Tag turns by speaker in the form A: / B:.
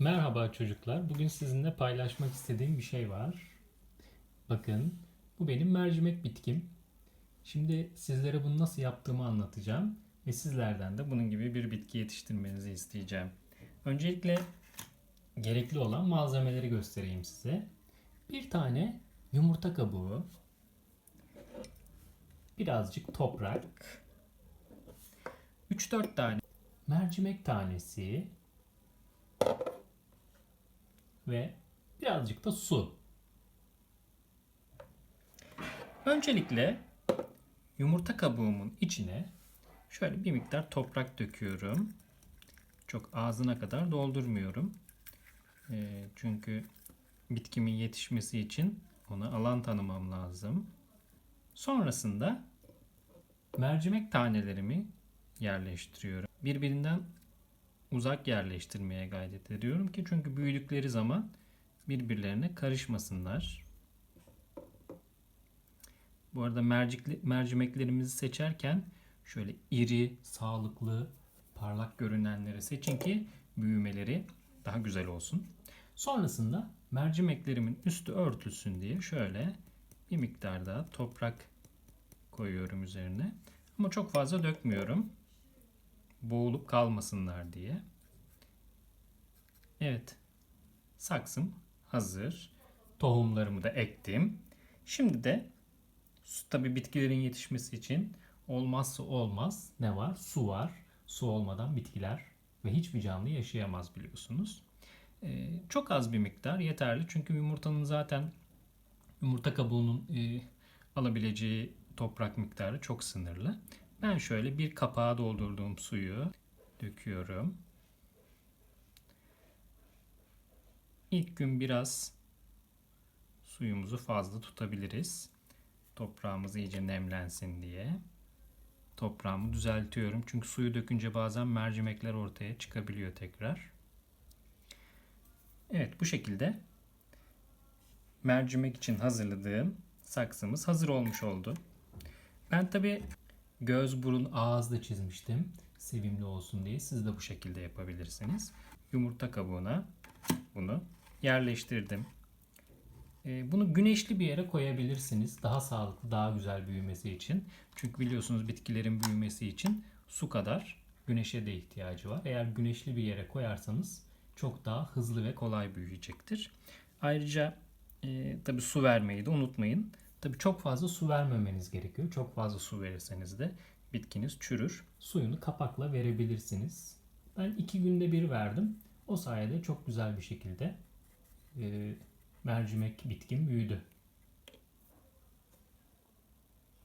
A: Merhaba çocuklar. Bugün sizinle paylaşmak istediğim bir şey var. Bakın, bu benim mercimek bitkim. Şimdi sizlere bunu nasıl yaptığımı anlatacağım ve sizlerden de bunun gibi bir bitki yetiştirmenizi isteyeceğim. Öncelikle gerekli olan malzemeleri göstereyim size. Bir tane yumurta kabuğu, birazcık toprak, 3-4 tane mercimek tanesi, ve birazcık da su. Öncelikle yumurta kabuğumun içine şöyle bir miktar toprak döküyorum. Çok ağzına kadar doldurmuyorum. Ee, çünkü bitkimin yetişmesi için ona alan tanımam lazım. Sonrasında mercimek tanelerimi yerleştiriyorum. Birbirinden uzak yerleştirmeye gayret ediyorum ki çünkü büyüdükleri zaman birbirlerine karışmasınlar. Bu arada mercikli, mercimeklerimizi seçerken şöyle iri, sağlıklı, parlak görünenleri seçin ki büyümeleri daha güzel olsun. Sonrasında mercimeklerimin üstü örtülsün diye şöyle bir miktar daha toprak koyuyorum üzerine. Ama çok fazla dökmüyorum boğulup kalmasınlar diye. Evet. Saksım hazır. Tohumlarımı da ektim. Şimdi de tabi bitkilerin yetişmesi için olmazsa olmaz ne var? Su var. Su olmadan bitkiler ve hiçbir canlı yaşayamaz biliyorsunuz. Ee, çok az bir miktar yeterli. Çünkü yumurtanın zaten yumurta kabuğunun e, alabileceği toprak miktarı çok sınırlı. Ben şöyle bir kapağa doldurduğum suyu döküyorum. İlk gün biraz suyumuzu fazla tutabiliriz. Toprağımız iyice nemlensin diye. Toprağımı düzeltiyorum. Çünkü suyu dökünce bazen mercimekler ortaya çıkabiliyor tekrar. Evet bu şekilde mercimek için hazırladığım saksımız hazır olmuş oldu. Ben tabi göz, burun, ağız da çizmiştim. Sevimli olsun diye. Siz de bu şekilde yapabilirsiniz. Yumurta kabuğuna bunu yerleştirdim. Ee, bunu güneşli bir yere koyabilirsiniz. Daha sağlıklı, daha güzel büyümesi için. Çünkü biliyorsunuz bitkilerin büyümesi için su kadar güneşe de ihtiyacı var. Eğer güneşli bir yere koyarsanız çok daha hızlı ve kolay büyüyecektir. Ayrıca e, tabi su vermeyi de unutmayın. Tabi çok fazla su vermemeniz gerekiyor. Çok fazla su verirseniz de bitkiniz çürür. Suyunu kapakla verebilirsiniz. Ben iki günde bir verdim. O sayede çok güzel bir şekilde e, mercimek bitkim büyüdü.